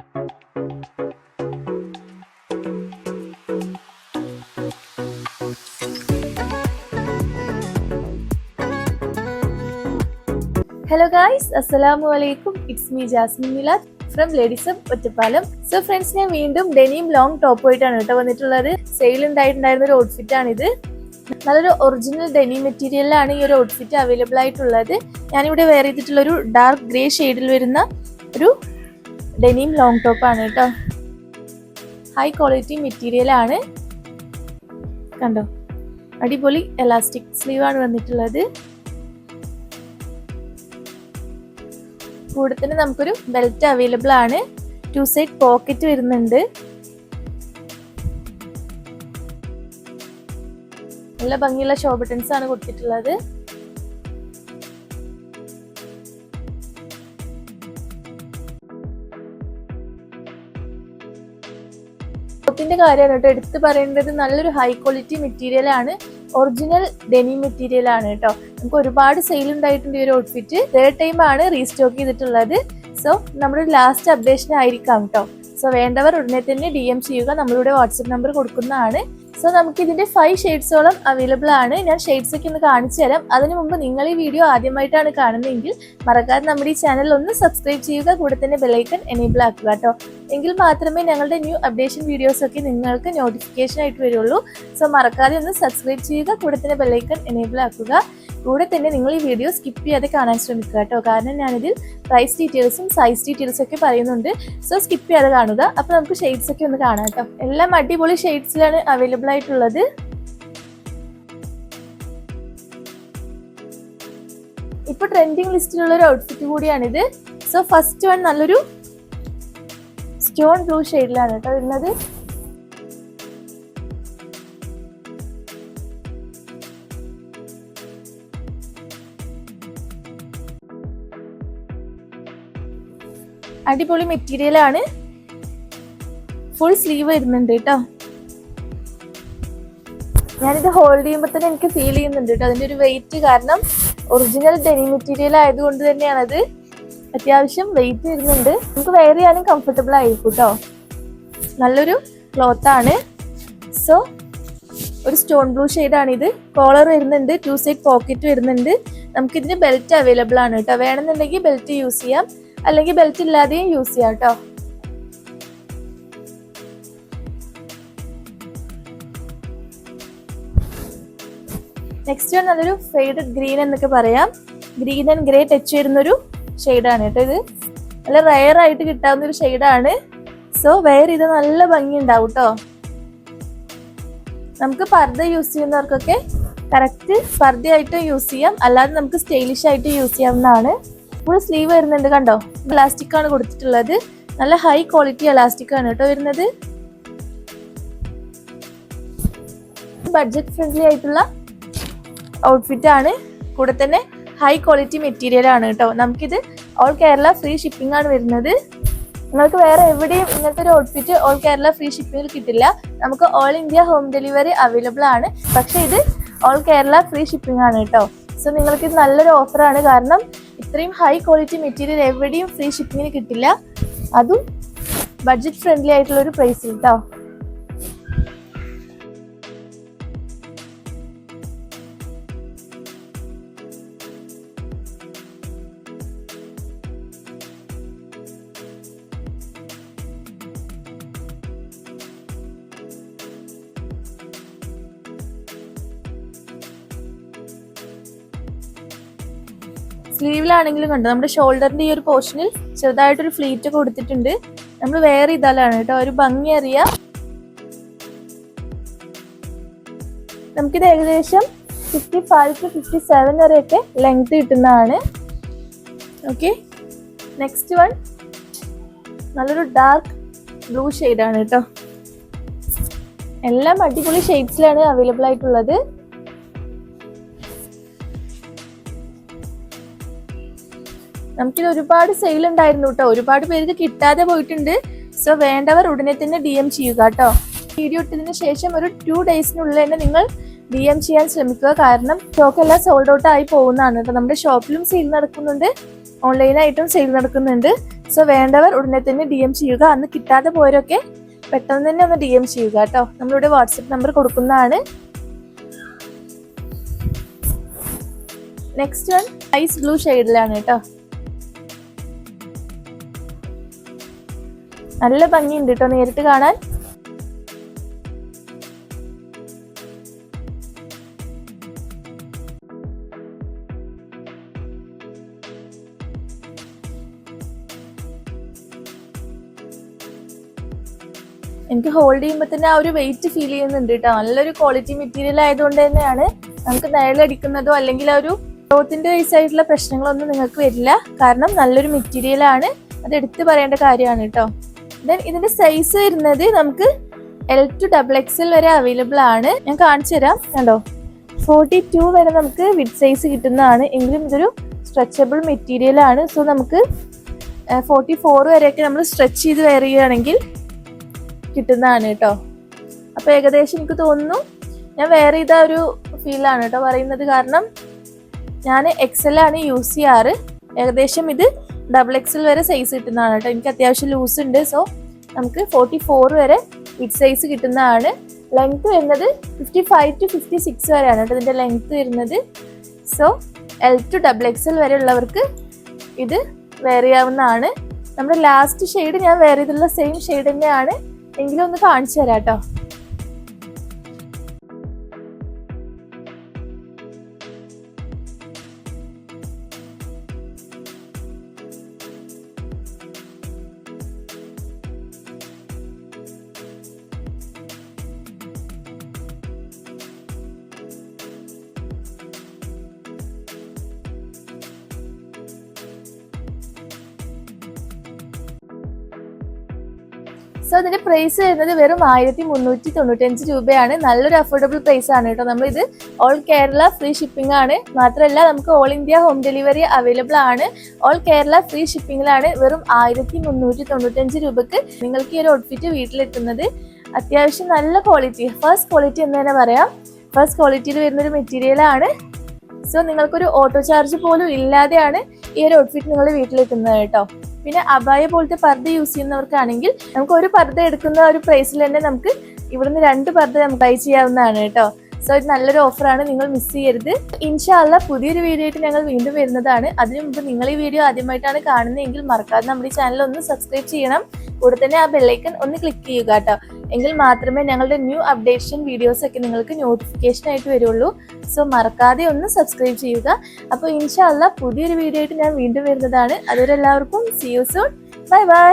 Hello guys അസ്സലാമു അലൈക്കും it's me Jasmine Milad from ladies Ottapalam so friends ഞാൻ വീണ്ടും ഡെനിയും ലോങ് ടോപ്പ് ആയിട്ടാണ് കേട്ടോ വന്നിട്ടുള്ളത്. സെയിൽ ഉണ്ടായിട്ടുണ്ടായിരുന്ന ഒരു ഔട്ട്ഫിറ്റ് ആണിത്. നല്ലൊരു ഒറിജിനൽ ഡെനി മെറ്റീരിയലിലാണ് ഈ ഒരു ഔട്ട്ഫിറ്റ് അവൈലബിൾ ആയിട്ടുള്ളത്. ഞാനിവിടെ വെയർ ചെയ്തിട്ടുള്ള ഒരു ഡാർക്ക് ഗ്രേ ഷെയ്ഡിൽ വരുന്ന ഒരു ഡെനിയും ലോങ് ടോപ്പ് ആണ് കേട്ടോ. ഹൈ ക്വാളിറ്റി മെറ്റീരിയൽ ആണ്. കണ്ടോ? അടിപൊളി എലാസ്റ്റിക് സ്ലീവ് ആണ് വന്നിട്ടുള്ളത്. കൂടെ തന്നെ നമുക്കൊരു ബെൽറ്റ് അവൈലബിൾ ആണ്. ടു സൈഡ് പോക്കറ്റ് വരുന്നുണ്ട്. നല്ല ഭംഗിയുള്ള ഷോ ബട്ടൺസ് ആണ് കൊടുത്തിട്ടുള്ളത്. ടോപ്പിന്റെ കാര്യമാണ് കേട്ടോ. എടുത്ത് പറയേണ്ടത് നല്ലൊരു ഹൈ ക്വാളിറ്റി മെറ്റീരിയൽ ആണ്. ഒറിജിനൽ ഡെനി മെറ്റീരിയൽ ആണ് കേട്ടോ. നമുക്ക് ഒരുപാട് സെയിൽ ഉണ്ടായിട്ടുണ്ട് ഈ ഒരു ഔട്ട്ഫിറ്റ് തേർഡ് ടൈം ആണ് റീസ്റ്റോക്ക് ചെയ്തിട്ടുള്ളത്. സോ നമ്മുടെ ലാസ്റ്റ് അപ്ഡേഷൻ ആയിരിക്കാം കേട്ടോ. സോ വേണ്ടവർ ഉടനെ തന്നെ ഡി എം ചെയ്യുക. നമ്മളിവിടെ വാട്സപ്പ് നമ്പർ കൊടുക്കുന്നതാണ്. സോ നമുക്ക് ഇതിന്റെ ഫൈവ് ഷെയ്ഡ്സോളം അവൈലബിൾ ആണ്. ഞാൻ ഷെയ്ഡ്സ് ഒക്കെ ഒന്ന് കാണിച്ചു തരാം. അതിനു മുമ്പ് നിങ്ങൾ ഈ വീഡിയോ ആദ്യമായിട്ടാണ് കാണുന്നതെങ്കിൽ മറക്കാതെ നമ്മുടെ ഈ ചാനൽ ഒന്ന് സബ്സ്ക്രൈബ് ചെയ്യുക. കൂടെ തന്നെ ബെലൈക്കൺ എനേബിൾ ആക്കുക കേട്ടോ. എങ്കിൽ മാത്രമേ ഞങ്ങളുടെ ന്യൂ അപ്ഡേഷൻ വീഡിയോസ് ഒക്കെ നിങ്ങൾക്ക് നോട്ടിഫിക്കേഷൻ ആയിട്ട് വരുള്ളൂ. സോ മറക്കാതെ ഒന്ന് സബ്സ്ക്രൈബ് ചെയ്യുക. കൂടെ തന്നെ ബെലൈക്കൺ എനേബിൾ ആക്കുക. കൂടെ തന്നെ നിങ്ങൾ ഈ വീഡിയോ സ്കിപ്പ് ചെയ്യാതെ കാണാൻ ശ്രമിക്കുക കേട്ടോ. കാരണം ഞാനിതിൽ പ്രൈസ് ഡീറ്റെയിൽസും സൈസ് ഡീറ്റെയിൽസും ഒക്കെ പറയുന്നുണ്ട്. സോ സ്കിപ്പ് ചെയ്യാതെ കാണുക. അപ്പോൾ നമുക്ക് ഷെയ്ഡ്സ് ഒക്കെ ഒന്ന് കാണാം കേട്ടോ. എല്ലാം അടിപൊളി ഷെയ്ഡ്സിലാണ് അവൈലബിൾ ആയിട്ടുള്ളത്. ഇപ്പൊ ട്രെൻഡിങ് ലിസ്റ്റിലുള്ള ഒരു ഔട്ട്ഫിറ്റ് കൂടിയാണിത്. സോ ഫസ്റ്റ് വൺ നല്ലൊരു സ്റ്റോൺ ബ്ലൂ ഷെയ്ഡിലാണ് കേട്ടോ വരുന്നത്. അടിപൊളി മെറ്റീരിയൽ ആണ്. ഫുൾ സ്ലീവ് വരുന്നുണ്ട് കേട്ടോ ഞാനിത് ഹോൾഡ് ചെയ്യുമ്പോൾ തന്നെ എനിക്ക് ഫീൽ ചെയ്യുന്നുണ്ട് കേട്ടോ അതിന്റെ ഒരു വെയിറ്റ് കാരണം ഒറിജിനൽ ഡെനി മെറ്റീരിയൽ ആയതുകൊണ്ട് തന്നെയാണത്. അത്യാവശ്യം വെയിറ്റ് വരുന്നുണ്ട്. നമുക്ക് വെയർ ചെയ്യാനും കംഫർട്ടബിൾ ആയിരിക്കും കേട്ടോ നല്ലൊരു ക്ലോത്ത് ആണ്. സോ ഒരു സ്റ്റോൺ ബ്ലൂ ഇത്. കോളർ വരുന്നുണ്ട് ടു സൈഡ് പോക്കറ്റ് വരുന്നുണ്ട്. നമുക്കിതിന് ബെൽറ്റ് അവൈലബിൾ ആണ് കേട്ടോ വേണമെന്നുണ്ടെങ്കിൽ ബെൽറ്റ് യൂസ് ചെയ്യാം. അല്ലെങ്കിൽ ബെൽറ്റ് ഇല്ലാതെയും യൂസ് ചെയ്യാം കേട്ടോ നെക്സ്റ്റ് വൺ അതൊരു ഫെയ്ഡഡ് ഗ്രീൻ എന്നൊക്കെ പറയാം. ഗ്രീൻ ആൻഡ് ഗ്രേ ടച്ച് വരുന്നൊരു ഷെയ്ഡാണ് കേട്ടോ ഇത്. നല്ല റയർ ആയിട്ട് കിട്ടാവുന്ന ഒരു ഷെയ്ഡാണ് സോ വെയർ ഇത് നല്ല ഭംഗി ഉണ്ടാവും കേട്ടോ നമുക്ക് പർദ്ദ യൂസ് ചെയ്യുന്നവർക്കൊക്കെ കറക്റ്റ് പർദ്ദയായിട്ടും യൂസ് ചെയ്യാം. അല്ലാതെ നമുക്ക് സ്റ്റൈലിഷ് ആയിട്ട് യൂസ് ചെയ്യാവുന്നതാണ്. ഫുൾ സ്ലീവ് വരുന്നുണ്ട് കണ്ടോ? ഇലാസ്റ്റിക് ആണ് കൊടുത്തിട്ടുള്ളത്. നല്ല ഹൈ ക്വാളിറ്റി ഇലാസ്റ്റിക് ആണ് കേട്ടോ വരുന്നത്. ബഡ്ജറ്റ് ഫ്രണ്ട്ലി ആയിട്ടുള്ള ഔട്ട്ഫിറ്റ് ആണ്. കൂടെ തന്നെ ഹൈ ക്വാളിറ്റി മെറ്റീരിയൽ ആണ് കേട്ടോ. നമുക്കിത് ഓൾ കേരള ഫ്രീ ഷിപ്പിംഗ് ആണ് വരുന്നത്. നിങ്ങൾക്ക് വേറെ എവിടെയും ഇങ്ങനത്തെ ഒരു ഔട്ട്ഫിറ്റ് ഓൾ കേരള ഫ്രീ ഷിപ്പിംഗിൽ കിട്ടില്ല. നമുക്ക് all India home delivery available ആണ്. പക്ഷേ ഇത് ഓൾ കേരള ഫ്രീ ഷിപ്പിംഗ് ആണ് കേട്ടോ. സോ നിങ്ങൾക്ക് ഇത് നല്ലൊരു ഓഫറാണ് കാരണം ഇത്രയും ഹൈ ക്വാളിറ്റി മെറ്റീരിയൽ എവിടെയും ഫ്രീ ഷിപ്പിങ്ങിന് കിട്ടില്ല. അതും ബഡ്ജറ്റ് ഫ്രണ്ട്ലി ആയിട്ടുള്ള ഒരു പ്രൈസിൽ കേട്ടോ സ്ലീവിലാണെങ്കിലും കണ്ടോ? നമ്മുടെ ഷോൾഡറിന്റെ ഈ ഒരു പോർഷനിൽ ചെറുതായിട്ടൊരു ഫ്ലീറ്റ് കൊടുത്തിട്ടുണ്ട്. നമ്മൾ വെയർ ഇതാലാണ് കേട്ടോ ഒരു ഭംഗി അറിയാം. നമുക്കിത് ഏകദേശം fifty five to fifty seven വരെയൊക്കെ ലെങ്ത് കിട്ടുന്നതാണ്. ഓക്കെ നെക്സ്റ്റ് വൺ നല്ലൊരു ഡാർക്ക് ബ്ലൂ ഷെയ്ഡാണ് കേട്ടോ. എല്ലാം അടിപൊളി ഷെയ്ഡ്സിലാണ് അവൈലബിൾ ആയിട്ടുള്ളത്. നമുക്കിത് ഒരുപാട് സെയിൽ ഉണ്ടായിരുന്നു കേട്ടോ ഒരുപാട് പേർക്ക് കിട്ടാതെ പോയിട്ടുണ്ട്. സോ വേണ്ടവർ ഉടനെ തന്നെ ഡി എം ചെയ്യുക കേട്ടോ വീഡിയോ ഇട്ടതിന് ശേഷം ഒരു ടു ഡേയ്സിനുള്ളിൽ തന്നെ നിങ്ങൾ ഡി എം ചെയ്യാൻ ശ്രമിക്കുക. കാരണം സ്റ്റോക്ക് എല്ലാം സോൾഡ് ഔട്ട് ആയി പോകുന്നതാണ് കേട്ടോ നമ്മുടെ ഷോപ്പിലും സെയിൽ നടക്കുന്നുണ്ട്. ഓൺലൈനായിട്ടും സെയിൽ നടക്കുന്നുണ്ട്. സോ വേണ്ടവർ ഉടനെ തന്നെ ഡി എം ചെയ്യുക. അന്ന് കിട്ടാതെ പോയവരൊക്കെ പെട്ടെന്ന് തന്നെ ഒന്ന് ഡി എം ചെയ്യുക കേട്ടോ നമ്മളിവിടെ വാട്സപ്പ് നമ്പർ കൊടുക്കുന്നതാണ്. നെക്സ്റ്റ് വൺ ഐസ് ബ്ലൂ ഷെയ്ഡിലാണ് കേട്ടോ നല്ല ഭംഗിയുണ്ട് കേട്ടോ നേരിട്ട് കാണാൻ. എനിക്ക് ഹോൾഡ് ചെയ്യുമ്പോൾ തന്നെ ആ ഒരു വെയിറ്റ് ഫീൽ ചെയ്യുന്നുണ്ട് കേട്ടോ നല്ലൊരു ക്വാളിറ്റി മെറ്റീരിയൽ ആയതുകൊണ്ട് തന്നെയാണ് നമുക്ക് നിഴലടിക്കുന്നതോ അല്ലെങ്കിൽ ആ ഒരു ക്ലോത്തിന്റെ വൈസ് ആയിട്ടുള്ള പ്രശ്നങ്ങളൊന്നും നിങ്ങൾക്ക് വരില്ല. കാരണം നല്ലൊരു മെറ്റീരിയലാണ് അത് എടുത്തു പറയേണ്ട കാര്യമാണ് കേട്ടോ ദെൻ ഇതിന്റെ സൈസ് വരുന്നത് നമുക്ക് L to double X L വരെ അവൈലബിൾ ആണ്. ഞാൻ കാണിച്ചു തരാം. കണ്ടോ? ഫോർട്ടി ടു വരെ നമുക്ക് വിഡ് സൈസ് കിട്ടുന്നതാണ്. എങ്കിലും ഇതൊരു സ്ട്രെച്ചബിൾ മെറ്റീരിയൽ ആണ്. സോ നമുക്ക് ഫോർട്ടി ഫോർ വരെയൊക്കെ നമ്മൾ സ്ട്രെച്ച് ചെയ്ത് വരികയാണെങ്കിൽ കിട്ടുന്നതാണ് കേട്ടോ. അപ്പൊ ഏകദേശം എനിക്ക് തോന്നുന്നു ഞാൻ വേറെ ഇതാ ഒരു ഫീലാണ് കേട്ടോ പറയുന്നത്. കാരണം ഞാൻ എക്സൽ ആണ് യൂസ് ചെയ്യാറ്. ഏകദേശം ഇത് ഡബിൾ എക്സൽ വരെ സൈസ് കിട്ടുന്നതാണ് കേട്ടോ. എനിക്ക് അത്യാവശ്യം ലൂസ് ഉണ്ട്. സോ നമുക്ക് ഫോർട്ടി ഫോർ വരെ ഇറ്റ് സൈസ് കിട്ടുന്നതാണ്. ലെങ്ത് വരുന്നത് fifty five to fifty six വരെയാണ് കേട്ടോ ഇതിന്റെ ലെങ്ത് വരുന്നത്. So L to double XL വരെ ഉള്ളവർക്ക് ഇത് വെയർ ചെയ്യാവുന്നതാണ് നമ്മുടെ ലാസ്റ്റ് ഷെയ്ഡ് ഞാൻ വെയർ ചെയ്തിട്ടുള്ള സെയിം ഷെയ്ഡ് തന്നെയാണ്. എങ്കിലും ഒന്ന് കാണിച്ചു തരാം കേട്ടോ. സോ അതിന്റെ പ്രൈസ് വരുന്നത് വെറും ആയിരത്തി മുന്നൂറ്റി തൊണ്ണൂറ്റഞ്ച് രൂപയാണ്. നല്ലൊരു അഫോർഡബിൾ പ്രൈസ് ആണ് കേട്ടോ. ഇത് ഓൾ കേരള ഫ്രീ ഷിപ്പിംഗ് ആണ്. മാത്രമല്ല നമുക്ക് all India home delivery available ആണ്. ഓൾ കേരള ഫ്രീ ഷിപ്പിംഗിലാണ് വെറും ആയിരത്തി മുന്നൂറ്റി തൊണ്ണൂറ്റഞ്ച് രൂപക്ക് നിങ്ങൾക്ക് ഈ ഒരു ഔട്ട്ഫിറ്റ് വീട്ടിലെത്തുന്നത്. അത്യാവശ്യം നല്ല ക്വാളിറ്റി ഫസ്റ്റ് ക്വാളിറ്റി എന്ന് തന്നെ പറയാം. ഫസ്റ്റ് ക്വാളിറ്റിയിൽ വരുന്നൊരു മെറ്റീരിയൽ ആണ്. സോ നിങ്ങൾക്കൊരു ഓട്ടോ ചാർജ് പോലും ഇല്ലാതെയാണ് ഈ ഒരു ഔട്ട്ഫിറ്റ് നിങ്ങൾ വീട്ടിലെത്തുന്നത് കേട്ടോ. പിന്നെ അബായ പോലത്തെ പർദ്ദ യൂസ് ചെയ്യുന്നവർക്കാണെങ്കിൽ നമുക്ക് ഒരു പർദ്ദ എടുക്കുന്ന ഒരു പ്രൈസിൽ തന്നെ നമുക്ക് ഇവിടുന്ന് രണ്ട് പർദ്ദ നമുക്ക് ബൈ ചെയ്യാവുന്നതാണ് കേട്ടോ. സോ ഇത് നല്ലൊരു ഓഫറാണ് നിങ്ങൾ മിസ് ചെയ്യരുത്. ഇൻഷാല്ല പുതിയൊരു വീഡിയോ ആയിട്ട് ഞങ്ങൾ വീണ്ടും വരുന്നതാണ്. അതിനു മുമ്പ് നിങ്ങൾ ഈ വീഡിയോ ആദ്യമായിട്ടാണ് കാണുന്നതെങ്കിൽ മറക്കാതെ നമ്മുടെ ഈ ചാനൽ ഒന്ന് സബ്സ്ക്രൈബ് ചെയ്യണം. കൂടെ തന്നെ ആ ബെല്ലൈക്കൺ ഒന്ന് ക്ലിക്ക് ചെയ്യുക കേട്ടോ എങ്കിൽ മാത്രമേ ഞങ്ങളുടെ ന്യൂ അപ്ഡേഷൻ വീഡിയോസ് ഒക്കെ നിങ്ങൾക്ക് നോട്ടിഫിക്കേഷൻ ആയിട്ട് വരുള്ളൂ. സോ മറക്കാതെ ഒന്ന് സബ്സ്ക്രൈബ് ചെയ്യുക. അപ്പോൾ ഇൻഷാല്ല പുതിയൊരു വീഡിയോ ആയിട്ട് ഞാൻ വീണ്ടും വരുന്നതാണ്. അതുവരെ എല്ലാവർക്കും see you soon bye bye